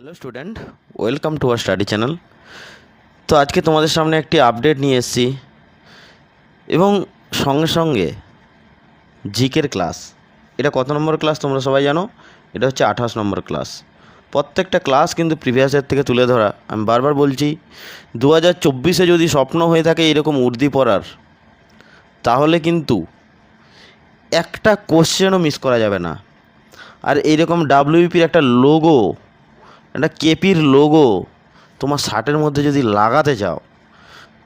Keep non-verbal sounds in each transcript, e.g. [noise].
Hello student welcome to R study channel তো আজকে তোমাদের সামনে একটি আপডেট নিয়ে এসেছি। এবং সঙ্গে সঙ্গে জিকের ক্লাস এটা কত নম্বর ক্লাস তোমরা সবাই জানো? এটা হচ্ছে আঠাশ নম্বর ক্লাস প্রত্যেকটা ক্লাস কিন্তু প্রিভিয়াসের থেকে তুলে ধরা। আমি বারবার বলছি দু হাজার চব্বিশে যদি স্বপ্ন হয়ে থাকে এরকম উর্দি পড়ার, তাহলে কিন্তু একটা কোশ্চেনও মিস করা যাবে না। আর এইরকম ডাব্লিউপির একটা লোগো একটা কেপির লোগো তোমার শার্টের মধ্যে যদি লাগাতে চাও,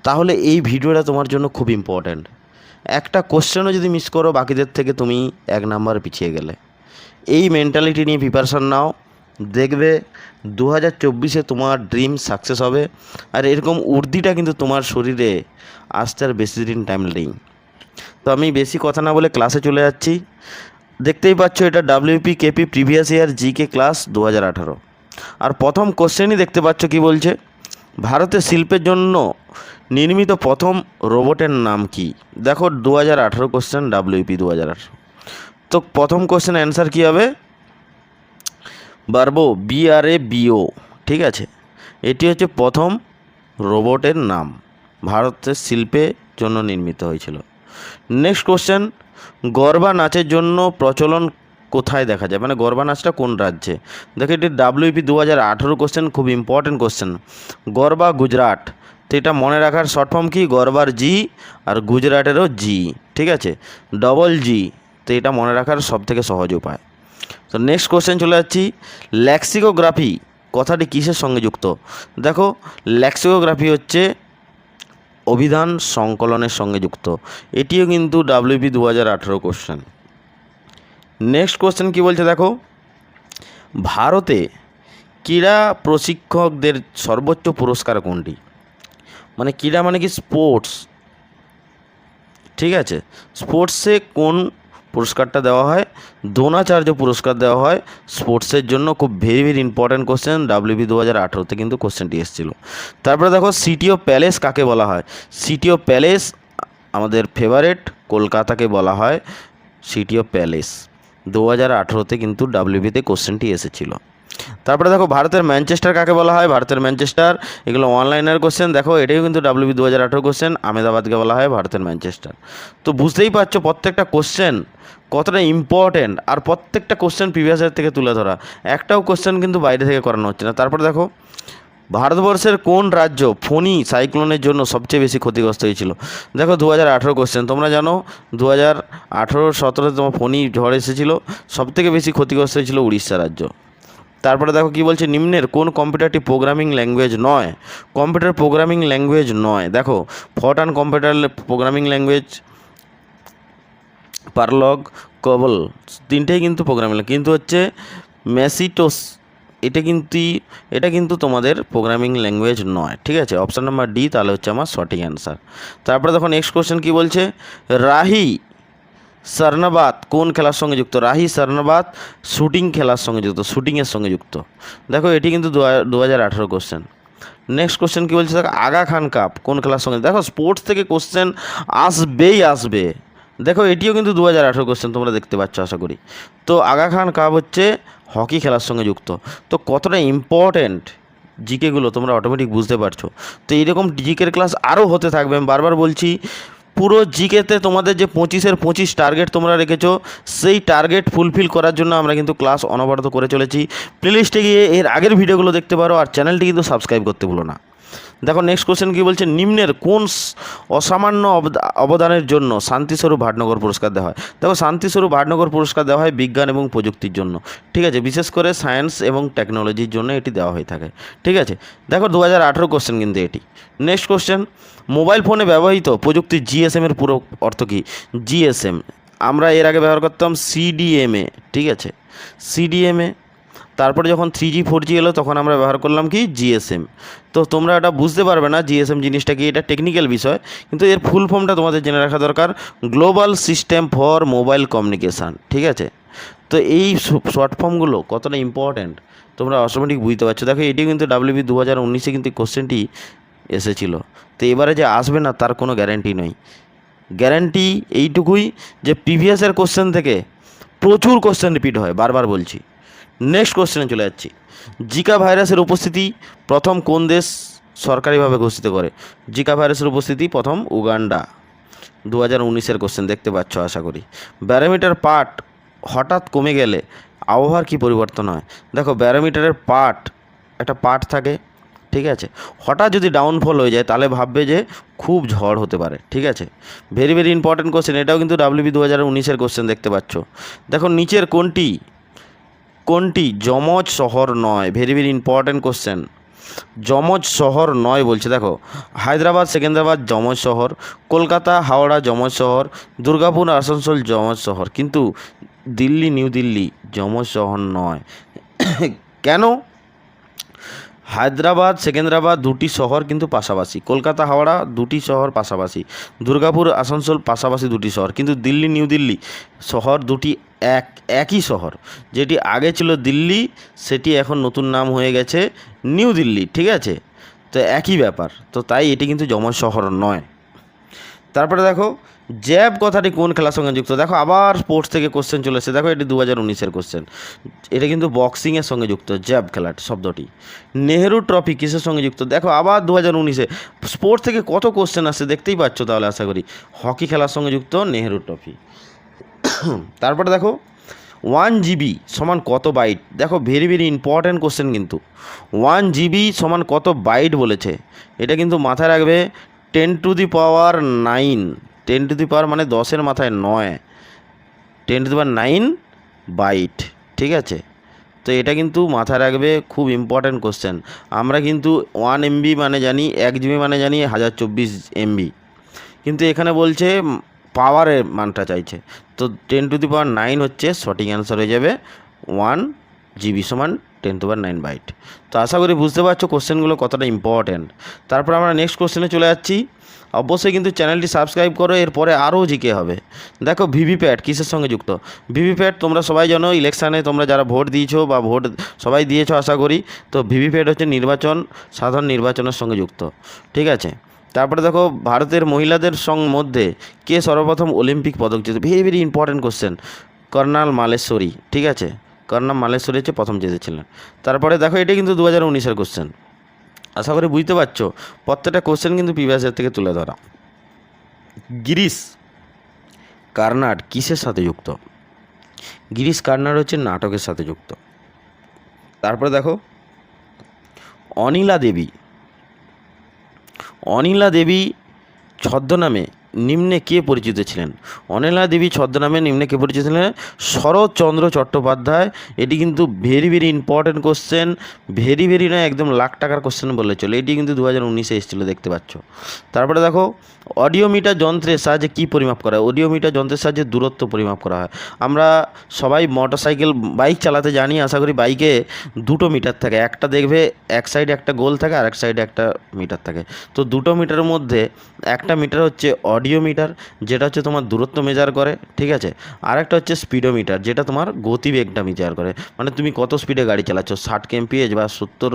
তাহলে এই ভিডিওটা তোমার জন্য খুব ইম্পর্ট্যান্ট একটা কোশ্চেনও যদি মিস করো, বাকিদের থেকে তুমি এক নাম্বার পিছিয়ে গেলে। এই মেন্টালিটি নিয়ে প্রিপারেশান নাও, দেখবে দু হাজার চব্বিশে তোমার ড্রিম সাকসেস হবে, আর এরকম উর্দিটা কিন্তু তোমার শরীরে আসতে আর বেশি দিন টাইম নেই। তো আমি বেশি কথা না বলে ক্লাসে চলে যাচ্ছি। দেখতেই পাচ্ছ এটা WP KP previous year GK class দু হাজার আঠারো। আর প্রথম কোশ্চেনই দেখতে পাচ্ছ কি বলছে? ভারতের শিল্পের জন্য নির্মিত প্রথম রোবটের নাম কি? দেখো দু হাজার আঠারো কোশ্চেন ডাব্লিউপি দু হাজার আঠারো। তো প্রথম কোশ্চেন অ্যান্সার কী হবে? বারবো বিআরএ বিও ঠিক আছে? এটি হচ্ছে প্রথম রোবটের নাম ভারতের শিল্পের জন্য নির্মিত হয়েছিল। নেক্সট কোশ্চেন গরবা নাচের জন্য প্রচলন কোথায় দেখা যায়? মানে গরবা নাচটা কোন রাজ্যে? দেখো, এটি ডাব্লিউপি দু হাজার আঠেরো কোশ্চেন খুব ইম্পর্টেন্ট কোশ্চেন গরবা গুজরাট। তো এটা মনে রাখার শর্ট ফর্ম কি? গরবার জি আর গুজরাটেরও জি, ঠিক আছে? ডবল জি তো এটা মনে রাখার সব থেকে সহজ উপায়। তো নেক্সট কোশ্চেন চলে যাচ্ছি। ল্যাক্সিকোগ্রাফি কথাটি কিসের সঙ্গে যুক্ত? দেখো ল্যাক্সিকোগ্রাফি হচ্ছে অভিধান সংকলনের সঙ্গে যুক্ত। এটিও কিন্তু ডাব্লিউপি দু হাজার আঠেরো কোশ্চেন নেক্সট কোশ্চেন কী বলছে দেখো? ভারতে ক্রীড়া প্রশিক্ষকদের সর্বোচ্চ পুরস্কার কোনটি? মানে ক্রীড়া মানে কি স্পোর্টস? ঠিক আছে? স্পোর্টসে কোন পুরস্কারটা দেওয়া হয়? দ্রোণাচার্য পুরস্কার দেওয়া হয়। স্পোর্টসের জন্য খুব very very important question WB দু হাজার আঠেরোতে কিন্তু কোশ্চেনটি এসেছিল। তারপরে দেখো সিটি অফ প্যালেস কাকে বলা হয়? সিটি অফ প্যালেস আমাদের ফেভারেট কলকাতাকে বলা হয় সিটি অফ প্যালেস দু হাজার আঠেরোতে কিন্তু ডাব্লিউবিতে কোশ্চেনটি এসেছিল। তারপরে দেখো, ভারতের ম্যানচেস্টার কাকে বলা হয়? ভারতের ম্যানচেস্টার, এগুলো অনলাইনের কোশ্চেন। দেখো, এটাও কিন্তু ডাব্লিউবি দু হাজার আঠেরো কোশ্চেন, আহমেদাবাদকে বলা হয় ভারতের ম্যানচেস্টার। তো বুঝতেই পারছ, প্রত্যেকটা কোশ্চেন কতটা ইম্পর্ট্যান্ট আর প্রত্যেকটা কোশ্চেন প্রিভিয়াসের থেকে তুলে ধরা। একটাও কোশ্চেন কিন্তু বাইরে থেকে করানো হচ্ছে না। তারপরে দেখো ভারতবর্ষের কোন রাজ্য ফণি সাইক্লোনের জন্য সবচেয়ে বেশি ক্ষতিগ্রস্ত হয়েছিল? দেখো, দু হাজার আঠেরো কোশ্চেন তোমরা জানো দু হাজার আঠেরো সতেরোতে তোমার ফণি ঝড় এসেছিল, সবথেকে বেশি ক্ষতিগ্রস্ত হয়েছিল উড়িষ্যা রাজ্য। তারপরে দেখো কি বলছে, নিম্নের কোন কম্পিউটারটি প্রোগ্রামিং ল্যাঙ্গুয়েজ নয়? কম্পিউটার প্রোগ্রামিং ল্যাঙ্গুয়েজ নয়। দেখো Fortran computer programming language Prolog, COBOL, তিনটেই কিন্তু প্রোগ্রামিং কিন্তু হচ্ছে ম্যাসিটোস এটা কিন্তু এটা কিন্তু তোমাদের প্রোগ্রামিং ল্যাঙ্গুয়েজ নয়, ঠিক আছে? অপশান নাম্বার ডি তাহলে হচ্ছে আমার সঠিক অ্যান্সার তারপরে দেখো নেক্সট কোশ্চেন কী বলছে? রাহি সর্নাবাদ কোন খেলার সঙ্গে যুক্ত? রাহি সর্নাবাদ শুটিং খেলার সঙ্গে যুক্ত শুটিংয়ের সঙ্গে যুক্ত। দেখো এটি কিন্তু দু হাজার আঠেরো কোশ্চেন নেক্সট কোশ্চেন কী বলছে? দেখো, আগা খান কাপ কোন খেলার সঙ্গে? দেখো স্পোর্টস থেকে কোশ্চেন আসবেই আসবে। দেখো, এটিও কিন্তু দু হাজার আঠেরো কোশ্চেন তোমরা দেখতে পাচ্ছ, আশা করি। তো আগা খান কাপ হচ্ছে হকি খেলার সঙ্গে যুক্ত। তো কতটা ইম্পর্ট্যান্ট জিকেগুলো তোমরা অটোমেটিক বুঝতে পারছ। তো এইরকম জিকের ক্লাস আরও হতে থাকবে। আমি বারবার বলছি, পুরো জিকেতে তোমাদের যে পঁচিশের পঁচিশ টার্গেট তোমরা রেখেছো, সেই টার্গেট ফুলফিল করার জন্য আমরা কিন্তু ক্লাস অনবরত করে চলেছি। প্লেলিস্টে গিয়ে এর আগের ভিডিওগুলো দেখতে পারো আর চ্যানেলটি কিন্তু সাবস্ক্রাইব করতে ভুলো না। দেখো নেক্সট কোশ্চেন কী বলছে? নিম্নের কোন অসামান্য অবদা- অবদানের জন্য শান্তিস্বরূপ ভাটনগর পুরস্কার দেওয়া হয়? দেখো, শান্তিস্বরূপ ভাটনগর পুরস্কার দেওয়া হয় বিজ্ঞান এবং প্রযুক্তির জন্য। ঠিক আছে, বিশেষ করে সায়েন্স এবং টেকনোলজির জন্য এটি দেওয়া হয়ে থাকে। ঠিক আছে, দেখো দু হাজার আঠেরো কোশ্চেন কিন্তু এটি। নেক্সট কোশ্চেন মোবাইল ফোনে ব্যবহৃত প্রযুক্তি জিএসএম এর পুরো অর্থ কী? জিএসএম আমরা এর আগে ব্যবহার করতাম সিডিএমএ ঠিক আছে? সিডিএমএ তারপরে যখন থ্রি জি ফোর জি এলো, তখন আমরা ব্যবহার করলাম কি? জিএসএম তো তোমরা এটা বুঝতে পারবে না জিএসএম জিনিসটা কি? এটা টেকনিক্যাল বিষয়, কিন্তু এর ফুল ফর্মটা তোমাদের জেনে রাখা দরকার। Global system for mobile communication ঠিক আছে? তো এই শর্ট ফর্মগুলো কতটা ইম্পর্ট্যান্ট তোমরা অটোমেটিক বুঝতে পারছ। দেখো, এটিও কিন্তু ডাব্লিউবি দু হাজার উনিশে কিন্তু কোশ্চেনটি এসেছিল। তো এবারে যে আসবে না, তার কোনো গ্যারেন্টি নেই। গ্যারান্টি এইটুকুই যে প্রিভিয়াসের কোশ্চেন থেকে প্রচুর কোশ্চেন রিপিট হয়, বারবার বলছি। নেক্সট কোশ্চেনে চলে যাচ্ছি। জিকা ভাইরাসের উপস্থিতি প্রথম কোন দেশ সরকারিভাবে ঘোষিত করে? জিকা ভাইরাসের উপস্থিতি প্রথম উগান্ডা। দু হাজার উনিশের কোশ্চেন দেখতে পাচ্ছ আশা করি। ব্যারোমিটার পার্ট হঠাৎ কমে গেলে আবহাওয়ার কী পরিবর্তন হয়? দেখো ব্যারোমিটারের পার্ট একটা পার্ট থাকে, ঠিক আছে? হঠাৎ যদি ডাউনফল হয়ে যায়, তাহলে ভাববে যে খুব ঝড় হতে পারে, ঠিক আছে? ভেরি ভেরি ইম্পর্টেন্ট কোশ্চেন এটাও কিন্তু ডাব্লিউবি দু হাজার উনিশের কোশ্চেন দেখতে পাচ্ছ। দেখো, নিচের কোনটি কোনটি? যমজ শহর নয়। ভেরি ভেরি ইম্পর্ট্যান্ট কোশ্চেন যমজ শহর নয় বলছে, দেখো। হায়দ্রাবাদ, সেকেন্দ্রাবাদ, যমজ শহর। কলকাতা, হাওড়া, যমজ শহর। দুর্গাপুর, আসানসোল, যমজ শহর। কিন্তু দিল্লি, নিউ দিল্লি, যমজ শহর নয়। [coughs] কেন? হায়দ্রাবাদ, সেকেন্দ্রাবাদ দুটি শহর কিন্তু পাশাপাশি। কলকাতা, হাওড়া দুটি শহর পাশাপাশি। দুর্গাপুর, আসানসোল পাশাপাশি দুটি শহর। কিন্তু দিল্লি, নিউ দিল্লি শহর দুটি এক, একই শহর। যেটি আগে ছিল দিল্লি, সেটি এখন নতুন নাম হয়ে গেছে নিউ দিল্লি, ঠিক আছে? তো একই ব্যাপার। তো তাই এটি কিন্তু যমজ শহর নয়। তারপরে দেখো, জ্যাব কথাটি কোন খেলার সঙ্গে যুক্ত? দেখো, আবার স্পোর্টস থেকে কোশ্চেন চলে এসেছে। দেখো, এটি দু হাজার উনিশের কোশ্চেন এটা কিন্তু বক্সিংয়ের সঙ্গে যুক্ত, জ্যাব খেলার শব্দটি। নেহেরু ট্রফি কিসের সঙ্গে যুক্ত? দেখো, আবার দু হাজার উনিশে। স্পোর্টস থেকে কত কোশ্চেন আসছে দেখতেই পাচ্ছ তাহলে, আশা করি। হকি খেলার সঙ্গে যুক্ত, নেহেরু ট্রফি তারপরে দেখো ওয়ান জিবি সমান কত বাইট দেখো ভেরি ভেরি ইম্পর্ট্যান্ট কোশ্চেন কিন্তু। ওয়ান জিবি সমান কত বাইট বলেছে? এটা কিন্তু মাথায় রাখবে ten to the power nine. Ten to the power মানে দশের মাথায় নয়। Ten to the power nine byte, ঠিক আছে? তো এটা কিন্তু মাথায় রাখবে খুব ইম্পর্ট্যান্ট কোশ্চেন আমরা কিন্তু ওয়ান এমবি মানে জানি, এক জিবি মানে জানি হাজার চব্বিশ এমবি। কিন্তু এখানে বলছে পাওয়ারের মানটা চাইছে। তো ten to the power nine হচ্ছে সঠিক অ্যান্সার হয়ে যাবে। ওয়ান জিবি সমান টেন টু নাইন বাইট তো আশা করি বুঝতে পারছ কোশ্চেনগুলো কতটা ইম্পর্ট্যান্ট তারপর আমরা নেক্সট কোশ্চেনে চলে যাচ্ছি। অবশ্যই কিন্তু চ্যানেলটি সাবস্ক্রাইব করো, এরপরে আরও জিকে হবে। দেখো ভিভিপ্যাট কিসের সঙ্গে যুক্ত? ভিভিপ্যাট তোমরা সবাই জানো ইলেকশানে তোমরা যারা ভোট দিয়েছ বা ভোট সবাই দিয়েছ, আশা করি, তো ভিভিপ্যাট হচ্ছে নির্বাচন, সাধারণ নির্বাচনের সঙ্গে যুক্ত। ঠিক আছে? তারপরে দেখো ভারতের মহিলাদের সং মধ্যে কে সর্বপ্রথম অলিম্পিক পদক জিতে very very important question Karnam Malleswari. ঠিক আছে? কর্নাল মালেশ্বরী হচ্ছে প্রথম জিতেছিলেন তারপরে দেখো এটা কিন্তু দু হাজার উনিশের কোশ্চেন আশা করি বুঝতে পারছ, প্রত্যেকটা কোশ্চেন কিন্তু প্রিভিয়াসের থেকে তুলে ধরা। গিরিশ কার্নাড কিসের সাথে যুক্ত? গিরিশ কার্নাড হচ্ছে নাটকের সাথে যুক্ত। তারপরে দেখো, অনিলা দেবী। অনিলা দেবী ছদ্মনামে নিম্নে কে পরিচিত ছিলেন? অনিলা দেবী ছদ্মনামে নিম্নে কে পরিচিত ছিলেন? শরৎচন্দ্র চট্টোপাধ্যায়। এটি কিন্তু very very important question very very নয়, একদম লাখ টাকার কোশ্চেন বলে চলে। এটি কিন্তু দু হাজার উনিশে এসেছিল, দেখতে পাচ্ছ। তারপরে দেখো, অডিওমিটার যন্ত্রের সাহায্যে কী পরিমাপ করা হয়? অডিওমিটার যন্ত্রের সাহায্যে দূরত্ব পরিমাপ করা হয়। আমরা সবাই মোটরসাইকেল বাইক চালাতে জানি, আশা করি বাইকে দুটো মিটার থাকে। একটা দেখবে এক সাইডে একটা গোল থাকে, আর এক সাইডে একটা মিটার থাকে। তো দুটো মিটারের মধ্যে একটা মিটার হচ্ছে মিটার যেটা হচ্ছে তোমার দূরত্ব মেজার করে, ঠিক আছে? আর একটা হচ্ছে স্পিডোমিটার যেটা তোমার গতিবেগটা মেজার করে। মানে তুমি কত স্পিডে গাড়ি চালাচ্ছ? ষাট কেমপিএচ বা সত্তর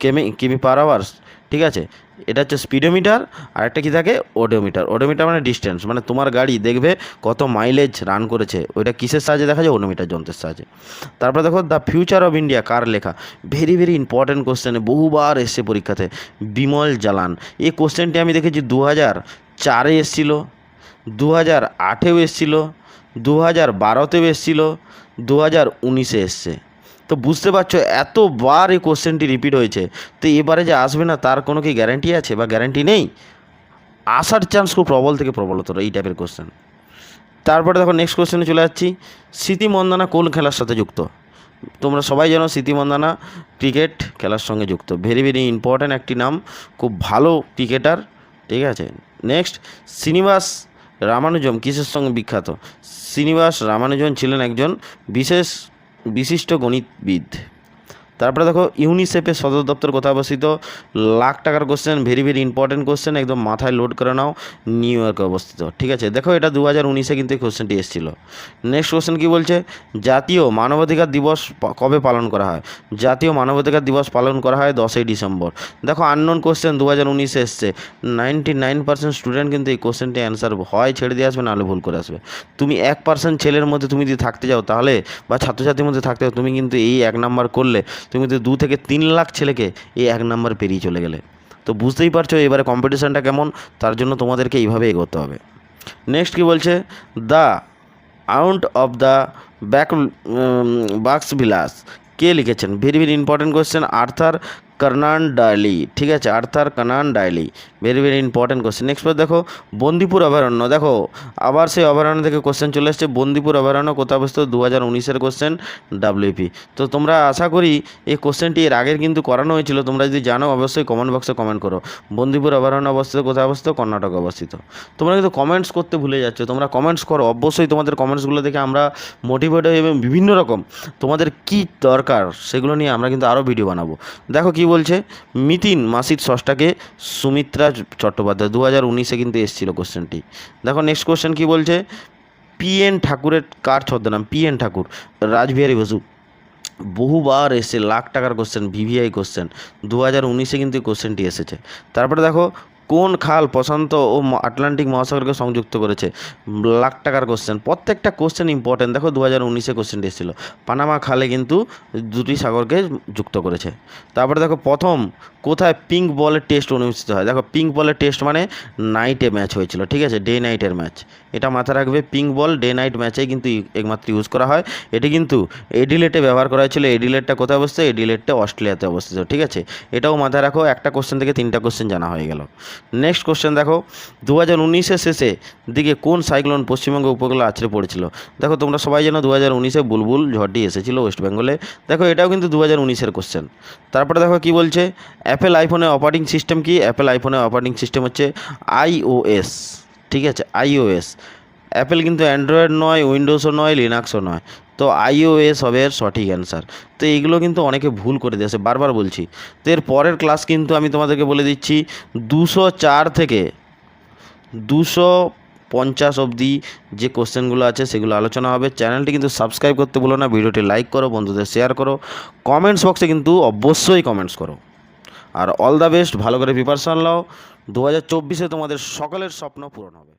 কেমি কেমি পার আওয়ার্স ঠিক আছে? এটা হচ্ছে স্পিডোমিটার আর একটা কী থাকে? ওডোমিটার। ওডোমিটার মানে ডিস্টেন্স মানে তোমার গাড়ি দেখবে কত মাইলেজ রান করেছে। ওইটা কিসের সাহায্যে দেখা যায়? ওডোমিটার যন্ত্রের সাহায্যে। তারপরে দেখো দ্য ফিউচার অফ ইন্ডিয়া কার লেখা? ভেরি ভেরি ইম্পর্ট্যান্ট কোশ্চেনে বহুবার এসছে পরীক্ষাতে। বিমল জালান। এই কোশ্চেনটি আমি দেখেছি দু হাজার চারে এসেছিল দু হাজার আটেও এসেছিল দু হাজার বারোতেও এসেছিল দু হাজার উনিশে এসছে। তো বুঝতে পারছ, এতবার এই কোশ্চেনটি রিপিট হয়েছে। তো এবারে যে আসবে না, তার কোনো কি গ্যারান্টি আছে বা গ্যারান্টি নেই? আসার চান্স খুব প্রবল থেকে প্রবলতর এই টাইপের কোশ্চেন তারপরে দেখো নেক্সট কোশ্চেনে চলে যাচ্ছি। স্মৃতি মন্দানা কোন খেলার সাথে যুক্ত? তোমরা সবাই জানো স্মৃতি মন্দানা ক্রিকেট খেলার সঙ্গে যুক্ত। ভেরি ভেরি ইম্পর্ট্যান্ট একটি নাম, খুব ভালো ক্রিকেটার ঠিক আছে? নেক্সট শ্রীনিবাস রামানুজম কিসের সঙ্গে বিখ্যাত? শ্রীনিবাস রামানুজন ছিলেন একজন বিশেষ বিশিষ্ট গণিতবিদ। তারপরে দেখো ইউনিসেফের সদর দপ্তর কোথায় অবস্থিত? লাখ টাকার question very very important question একদম মাথায় লোড করে নাও নিউ ইয়র্কে অবস্থিত। ঠিক আছে? দেখো এটা দু হাজার উনিশে কিন্তু এই কোশ্চেনটি এসেছিল। নেক্সট কোশ্চেন কী বলছে? জাতীয় মানবাধিকার দিবস কবে পালন করা হয়? জাতীয় মানবাধিকার দিবস পালন করা হয় দশই ডিসেম্বর। দেখো আননোন কোশ্চেন দু হাজার উনিশে এসছে। নাইনটি নাইন পার্সেন্ট স্টুডেন্ট কিন্তু এই কোশ্চেনটি অ্যান্সার হয়, ছেড়ে দিয়ে আসবে, না নাহলে ভুল করে আসবে। তুমি এক পার্সেন্ট ছেলের মধ্যে তুমি যদি থাকতে যাও তাহলে, বা ছাত্রছাত্রীর মধ্যে থাকতে যাও তুমি কিন্তু এই এক নাম্বার করলে তুমি কিন্তু দু থেকে তিন লাখ ছেলেকে এই এক নাম্বার পেরিয়ে চলে গেলে, তো বুঝতেই পারছ এবারে কম্পিটিশানটা কেমন? তার জন্য তোমাদেরকে এইভাবে এগোতে হবে। নেক্সট কী বলছে? The hound of the Baskervilles কে লিখেছেন? Very very important question Arthur Conan Doyle, ঠিক আছে? Arthur Conan Doyle. Very very important question next দেখো, বন্দিপুর অভয়ারণ্য। দেখো, আবার সেই অভয়ারণ্য থেকে কোশ্চেন চলে এসছে। বন্দিপুর অভয়ারণ্য কোথায় অবস্থিত? দু হাজার উনিশের কোশ্চেন ডাব্লিউপি তো তোমরা আশা করি এই কোশ্চেনটি এর আগের কিন্তু করানো হয়েছিল। তোমরা যদি জানো, অবশ্যই কমেন্ট বক্সে কমেন্ট করো। বন্দিপুর অভয়ারণ্য অবস্থিত, কোথায় অবস্থিত? কর্ণাটক অবস্থিত। তোমরা কিন্তু কমেন্টস করতে ভুলে যাচ্ছ। তোমরা কমেন্টস করো। অবশ্যই তোমাদের কমেন্টসগুলো দেখে আমরা মোটিভেট হই এবং বিভিন্ন রকম তোমাদের কি দরকার, সেগুলো নিয়ে আমরা কিন্তু আরও ভিডিও বানাবো। দেখো কি বলছে? মিতিন মাসির ষষ্ঠাকে সুমিত্রা চট্টোপাধ্যায়। দু হাজার উনিশে কিন্তু এসেছিল কোশ্চেনটি দেখো নেক্সট কোশ্চেন কী বলছে? পি এন ঠাকুরের কার ছদ্মনাম? P N Thakur, Rajbihari Basu. বহুবার এসে লাখ টাকার কোশ্চেন ভিভিআই কোশ্চেন দু হাজার উনিশে কিন্তু কোশ্চেনটি এসেছে। তারপরে দেখো কোন খাল প্রশান্ত ও আটলান্টিক মহাসাগরকে সংযুক্ত করেছে? লাখ টাকার কোশ্চেন প্রত্যেকটা কোশ্চেন ইম্পর্টেন্ট দেখো দু হাজার উনিশে কোশ্চেনটি এসেছিল। পানামা খালে কিন্তু দুটি সাগরকে যুক্ত করেছে। তারপরে দেখো প্রথম, কোথায় পিঙ্ক বলের টেস্ট অনুষ্ঠিত হয়? দেখো পিঙ্ক বলের টেস্ট মানে নাইটে ম্যাচ হয়েছিল, ঠিক আছে? ডে নাইটের ম্যাচ এটা মাথায় রাখবে পিঙ্ক বল ডে নাইট ম্যাচেই কিন্তু একমাত্র ইউজ করা হয়। এটি কিন্তু এডিলেটে ব্যবহার করা হয়েছিল। এডিলেটটা কোথায় অবস্থিত? এডিলেটটা অস্ট্রেলিয়াতে অবস্থিত, ঠিক আছে? এটাও মাথায় রাখো, একটা কোশ্চেন থেকে তিনটা কোশ্চেন জানা হয়ে গেল। নেক্সট কোশ্চেন দেখো দু হাজার উনিশের শেষে দিকে কোন সাইক্লোন পশ্চিমবঙ্গ উপকূলে আছড়ে পড়েছিল? দেখো তোমরা সবাই জানো দু হাজার উনিশে বুলবুল ঝড়টি এসেছিল ওয়েস্ট বেঙ্গলে দেখো এটাও কিন্তু দু হাজার উনিশের কোশ্চেন তারপরে দেখো কি বলছে? অ্যাপেল আইফোনের অপারেটিং সিস্টেম কি? অ্যাপেল আইফোনের অপারেটিং সিস্টেম হচ্ছে আইওএস ঠিক আছে? আইওএস অ্যাপেল কিন্তু অ্যান্ড্রয়েড নয় উইন্ডোজও নয় লিনাক্সও নয়। তো আইওএস হবে এর সঠিক অ্যান্সার তো এইগুলো কিন্তু অনেকে ভুল করে দিয়েছে, বারবার বলছি। তো এর পরের ক্লাস কিন্তু আমি তোমাদেরকে বলে দিচ্ছি, দুশো চার থেকে দুশো পঞ্চাশ অবধি যে কোশ্চেনগুলো আছে সেগুলো আলোচনা হবে। চ্যানেলটি কিন্তু সাবস্ক্রাইব করতে বলো না, ভিডিওটি লাইক করো, বন্ধুদের শেয়ার করো। কমেন্টস বক্সে কিন্তু অবশ্যই কমেন্টস করো। আর অল দ্য বেস্ট ভালো করে প্রিপারেশান নাও। দু হাজার চব্বিশে তোমাদের সকলের স্বপ্ন পূরণ হবে।